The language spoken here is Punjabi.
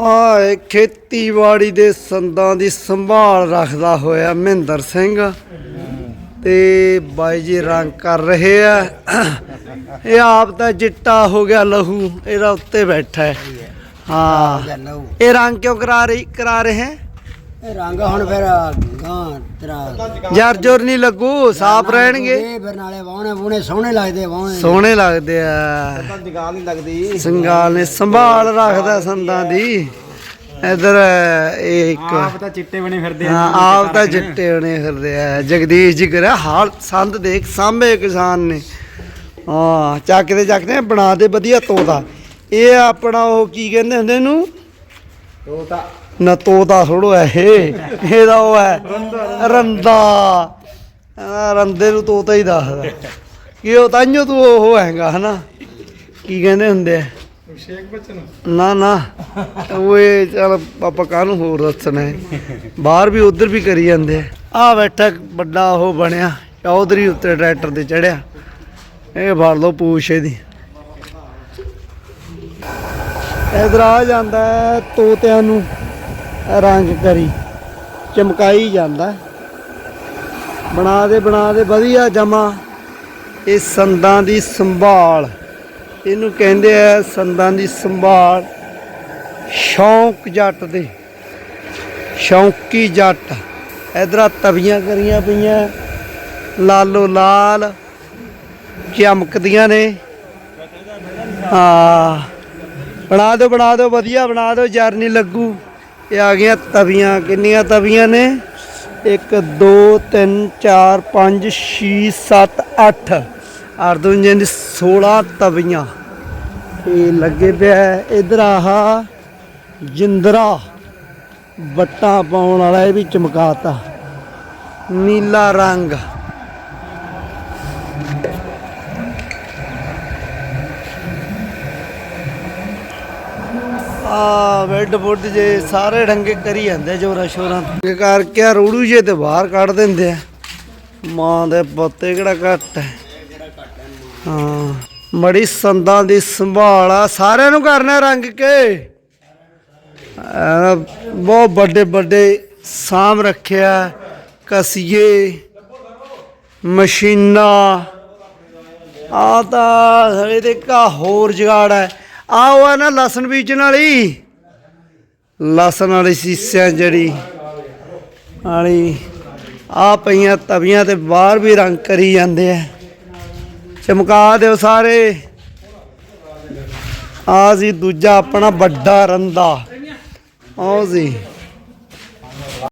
ਆ ਖੇਤੀਬਾੜੀ ਦੇ ਸੰਦਾਂ ਦੀ ਸੰਭਾਲ ਰੱਖਦਾ ਹੋਇਆ ਮਹਿੰਦਰ ਸਿੰਘ। ਤੇ ਬਾਈ ਜੀ ਰੰਗ ਕਰ ਰਹੇ ਆ। ਇਹ ਆਪ ਤਾਂ ਚਿੱਟਾ ਹੋ ਗਿਆ ਲਹੂ ਇਹਦਾ ਉੱਤੇ ਬੈਠਾ ਹੈ। ਹਾਂ। ਇਹ ਰੰਗ ਕਿਉਂ ਕਰਾ ਰਹੀ ਕਰਾ ਰਹੇ ਹੈ? ਇਹ ਰੰਗ ਹੁਣ ਫਿਰ ਗਾਂ ਤੇਰਾ ਯਾਰ ਜੋਰ ਨਹੀਂ ਲੱਗੂ ਸਾਫ਼ ਰਹਿਣਗੇ। ਇਹ ਫਿਰ ਨਾਲੇ ਵਾਹਣੇ ਬੂਣੇ ਸੋਹਣੇ ਲੱਗਦੇ ਵਾਹਣੇ। ਸੋਹਣੇ ਲੱਗਦੇ ਆ। ਜਗਾਲ ਨਹੀਂ ਲੱਗਦੀ। ਸੰਗਾਲ ਨੇ ਸੰਭਾਲ ਰੱਖਦਾ ਸੰਦਾਂ ਦੀ। ਇਧਰ ਇਹ ਇੱਕ ਆਪ ਤਾਂ ਚਿੱਟੇ ਬਣੇ ਫਿਰਦੇ ਹਾਂ ਆਪ ਤਾਂ ਜੱਟੇ ਹੋਣੇ ਫਿਰਦੇ ਆ। ਜਗਦੀਸ਼ ਜੀ ਕਰਿਆ ਹਾਲ ਸੰਦ ਦੇਖ ਸਾਂਭੇ ਕਿਸਾਨ ਨੇ। ਹਾਂ ਚੱਕਦੇ ਚੱਕਦੇ ਬਣਾ ਦੇ ਵਧੀਆ ਤੋਤਾ। ਇਹ ਆਪਣਾ ਉਹ ਕੀ ਕਹਿੰਦੇ ਹੁੰਦੇ ਇਹਨੂੰ? ਤੋਤਾ। ਨਾ ਤੋਤਾ ਥੋੜੋ ਹੈ ਇਹ। ਇਹਦਾ ਉਹ ਹੈ ਰੰਦਾ। ਆ ਰੰਦੇ ਨੂੰ ਤੋਤਾ ਹੀ ਦੱਸਦਾ। ਕੀ ਉਹ ਤਾਂਿਓ ਤੂੰ ਉਹ ਹੈਗਾ ਹਨਾ? ਕੀ ਕਹਿੰਦੇ ਹੁੰਦੇ ਆ? ਸ਼ੇਖ ਬੱਚਨ। ਨਾ ਨਾ। ਉਹ ਇਹ ਚਲ ਆਪਾਂ ਕਾਹਨੂੰ ਹੋਰ ਦੱਸਣਾ ਹੈ? ਬਾਹਰ ਵੀ ਉਧਰ ਵੀ ਕਰੀ ਜਾਂਦੇ ਆ। ਆ ਬੈਠਾ ਵੱਡਾ ਉਹ ਬਣਿਆ ਚੌਧਰੀ ਉੱਤੇ ਟਰੈਕਟਰ ਤੇ ਚੜਿਆ। ਇਹ ਫੜ ਲਓ ਪੂਛ ਇਹਦੀ। ਇਧਰ ਆ ਜਾਂਦਾ ਤੋਤਿਆਂ ਨੂੰ ਰੰਗ ਕਰੀ, ਚਮਕਾਈ ਜਾਂਦਾ ਬਣਾ ਦੇ ਬਣਾ ਦੇ, ਵਧੀਆ ਜਮਾ। ਇਹ ਸੰਦਾਂ ਦੀ ਸੰਭਾਲ, ਇਹਨੂੰ ਕਹਿੰਦੇ ਆ ਸੰਦਾਂ ਦੀ ਸੰਭਾਲ। ਸ਼ੌਂਕ ਜੱਟ ਦੇ, ਸ਼ੌਂਕੀ ਜੱਟ। ਇਧਰਾਂ ਤਵੀਆਂ ਕਰੀਆਂ ਪਈਆਂ, ਲਾਲੋ ਲਾਲ, ਚਮਕਦੀਆਂ ਨੇ। ਆ ਬਣਾ ਦਿਓ ਬਣਾ ਦਿਓ, ਵਧੀਆ ਬਣਾ ਦਿਓ, ਜਰ ਨਹੀਂ ਲੱਗੂ। ਇਹ ਆ ਗਈਆਂ ਤਵੀਆਂ, ਕਿੰਨੀਆਂ ਤਵੀਆਂ ਨੇ? 1 2 3 4 5 6 7 8 ਅਰਦੁੰਜਨ ਦੀ 16 ਤਵੀਆਂ। ਇਹ ਲੱਗੇ ਪਿਆ ਇਧਰ ਆਹ ਜਿੰਦਰਾ। ਬੱਟਾਂ ਪਾਉਣ ਵਾਲਾ ਇਹ ਵੀ ਚਮਕਾਤਾ। ਨੀਲਾ ਰੰਗ। ਆ ਬੈੱਡ ਬੁੱਡ ਜੇ ਸਾਰੇ ਡੰਗੇ ਕਰੀ ਜਾਂਦੇ ਜੋਰਾ ਸ਼ੋਰਾਂ ਤੇ। ਕਰਕੇ ਆ ਰੋੜੂ ਜੇ ਤੇ ਬਾਹਰ ਕੱਢ ਦਿੰਦੇ ਆ। ਮਾਂ ਦੇ ਪੁੱਤੇ ਕਿਹੜਾ ਘੱਟ ਹੈ? ਹਾਂ, ਮੜੀ ਸੰਦਾਂ ਦੀ ਸੰਭਾਲ ਆ। ਸਾਰਿਆਂ ਨੂੰ ਕਰਨਾ ਰੰਗ ਕੇ। ਬਹੁਤ ਵੱਡੇ ਵੱਡੇ ਸਾਮ ਰੱਖਿਆ, ਕਸੀਏ, ਮਸ਼ੀਨਾਂ। ਆ ਤਾਂ ਇਹਦੇ ਕਾ ਹੋਰ ਜਗਾੜ ਹੈ। ਆ ਉਹ ਹੈ ਨਾ ਲਸਣ ਬੀਜਣ ਵਾਲੀ ਲਸਣ ਵਾਲੀ ਸੀਸਿਆਂ ਜਿਹੜੀ ਵਾਲੀ ਆ ਪਈਆਂ ਤਵੀਆਂ ਤੇ ਬਾਹਰ ਵੀ ਰੰਗ ਕਰੀ ਜਾਂਦੇ ਆ। ਚਮਕਾ ਦਿਓ ਸਾਰੇ। ਆ ਜੀ ਦੂਜਾ ਆਪਣਾ ਵੱਡਾ ਰੰਦਾ। ਆਓ ਜੀ।